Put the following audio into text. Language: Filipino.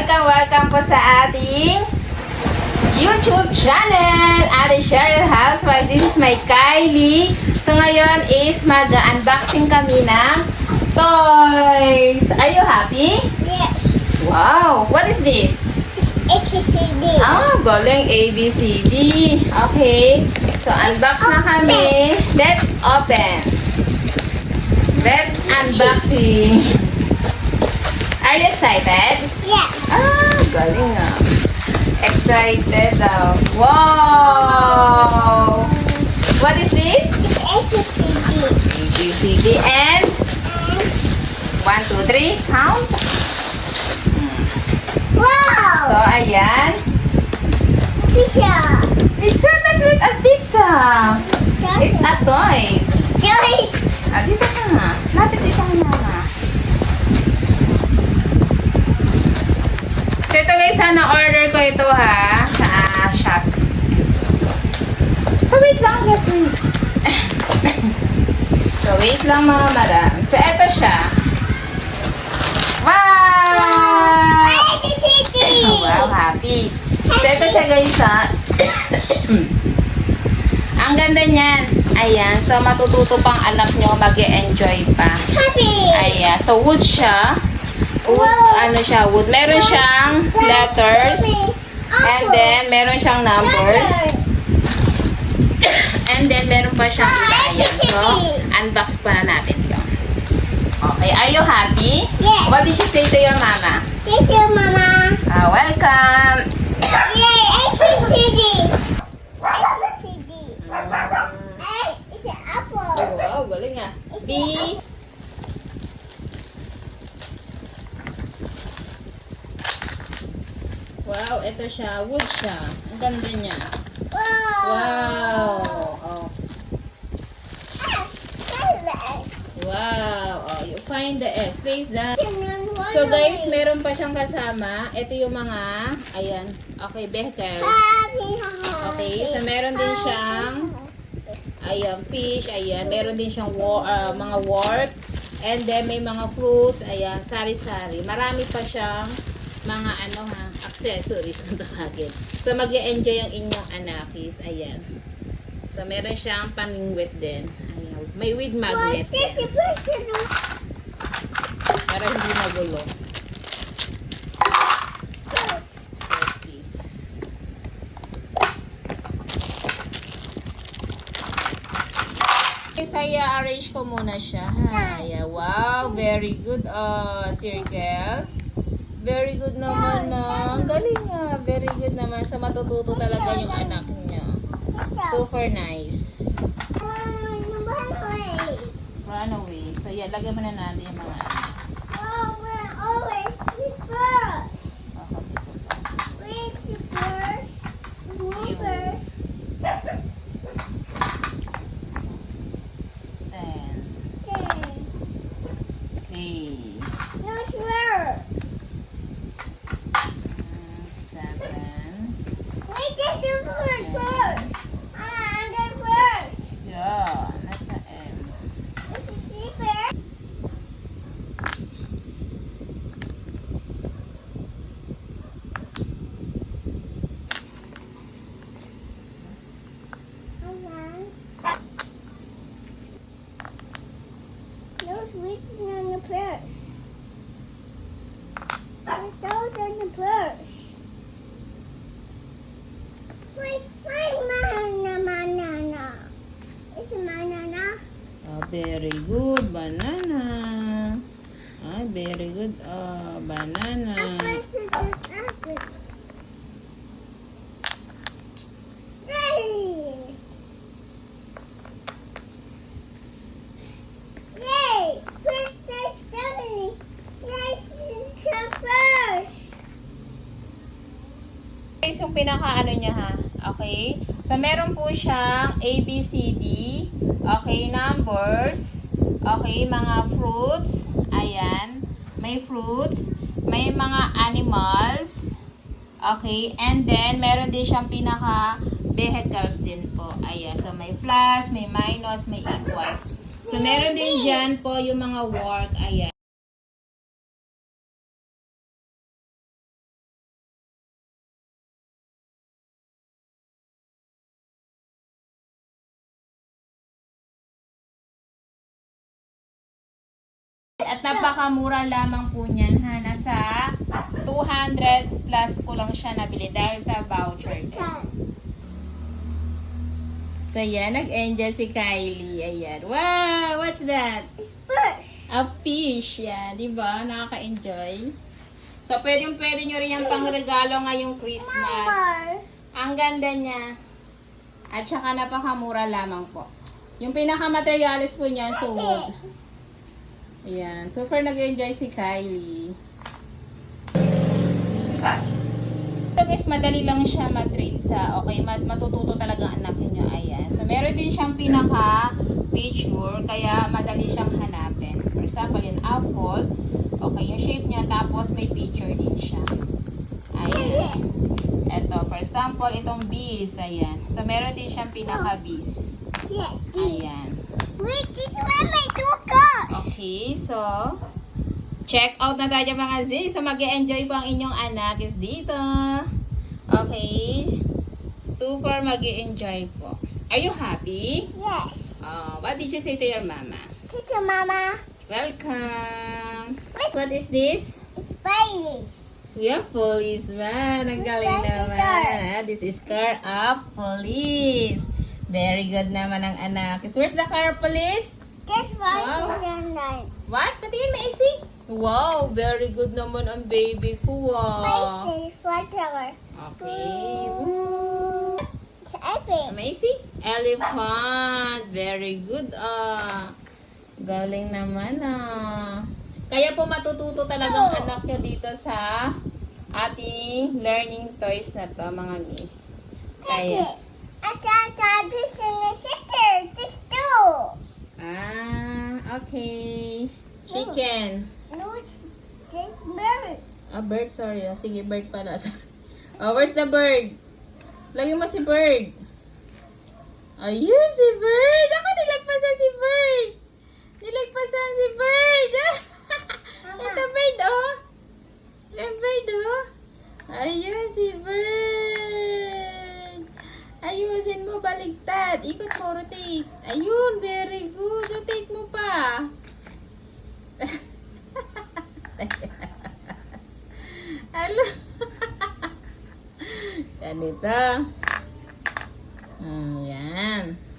Welcome, welcome po sa ating YouTube channel, Ate Cheryl Housewife. This is my Kylie. So ngayon is mag-unboxing kami ng toys. Are you happy? Yes. Wow! What is this? It's a CD. Ah, galing ABCD. Okay. So, unbox na kami. Let's open. Let's unboxing. Are you excited? Yes. Ah, galing na. Excited daw. Wow! What is this? It's a CD. ABCD and one, two, three. Count. wow! So, ayan. Pizza. Pizza, that's not a pizza. It's a toys. Joyce. Ah, dito ka nga. Lapit dito ka nga. So ito guys, ha, na-order ko ito ha, sa shop. So wait lang, just wait. so wait lang mga madam. So ito siya. Wow! It's a CD. Wow, happy. So ito siya guys ha. Ang ganda niyan. Ayan, so matututo pang anak nyo mag enjoy pa. Happy. Ayan, so wood siya. Wood, ano siya, wood. Meron siyang letters. And then, meron siyang numbers. And then, meron pa siyang iba. Ayan, so, unbox pa na natin ito. Okay, are you happy? Yes. What did you say to your mama? Thank you, Mama. Ah, welcome. Yay, it's a CD. It's a CD. Hey, it's an apple. Oh, wow, galing ah. B. Wow, ito siya. Wood siya. Ang ganda niya. Wow. Wow. Oh. Wow. Oh, you find the S. Place that. So guys, yun. meron pa siyang kasama. Ito yung mga, ayan. Okay. Happy, Okay, so meron din siyang, ayan, fish, ayan. Meron din siyang wa- ah, mga work. And then may mga fruits, ayan, sari-sari. Marami pa siyang mga ano ha, accessories kung tawagin. So mag enjoy ang inyong anakis, ayan. So meron siyang paningwit din. Ayan. May with magnet din. Para hindi magulo. Okay, saya arrange ko muna siya. Ha? Ayan. Wow, very good. Uh, circle. Very good naman na. Ang galing nga. Very good naman. Sa matututo talaga yung anak niya. Super nice. Run away. So, yan. Lagyan mo na natin yung mga ano. Ten. See. Seven. Yeah. Nasa M. On the purse. There's those on the purse. Wait, wait, banana, banana. It's a banana. Ah, very good. Banana. Ah, very good. Ah, banana. Apple is an apple. Yay! Yay! Princess Stephanie! Yes, it's the first! Okay, so pinaka ano niya ha. Okay? So meron po siyang A, B, C, D. Okay, numbers. Okay, mga fruits. Ayan. May fruits. May mga animals. Okay, and then meron din siyang pinaka vehicles din po. Ayan. So may plus, may minus, may equals. So meron din dyan po yung mga work. Ayan. At napakamura lamang po niyan ha. Nasa 200 plus ko lang siya nabili dahil sa voucher. Come. So yan, nag-enjoy si Kylie. Ayan. Wow! What's that? It's first. A fish. Yan. Di ba? Nakaka-enjoy. So, pwedeng pwede nyo rin yung pangregalo ngayong Christmas. Ang ganda niya. At saka napakamura lamang po. Yung pinaka-materialis po niya, so wood. Ayan. So far, nag-enjoy si Kylie. Ito guys, madali lang siya matrade sa, okay, mat matututo talaga ang anak niyo. Ayan. So, meron din siyang pinaka-picture, kaya madali siyang hanapin. For example, yung apple, okay, yung shape niya, tapos may picture din siya. Ayan. Ito, for example, itong bees, ayan. So, meron din siyang pinaka-bees. Yes. Ayan. Wait, this two Okay, so, check out na tayo mga Z. So, mag enjoy po ang inyong anak is dito. Okay. So far, mag enjoy po. Are you happy? Yes. Uh, what did you say to your mama? Tita Mama. Welcome. What is this? It's Bailey. Yeah, policeman. Ang galing naman. car. This is car of police. Very good naman ang anak. Where's the car police? This one Wow. is your nine. What? Patingin, Macy? Wow, very good naman ang baby ko, ah. Places, whatever. Okay. It's epic. Macy? Elephant. Very good, ah. Galing naman, ah. Kaya po matututo talaga ang anak nyo dito sa ating learning toys na to, mga mi. Kaya. At this in the sister. This too. Okay. Chicken. No, it's this bird. Ah, bird, sorry. Ah, sige, bird pala. oh, where's the bird? Lagyan mo si bird. Ayun, si bird. Ako, nilagpasan si bird. Nilagpasan si bird. Ito, bird, oh. Yung bird, oh. Ayun, si bird. Ayusin mo, baligtad. Ikot mo, rotate. Ayun, very good. Rotate mo pa. Hello. Ganito. Hmm, yan.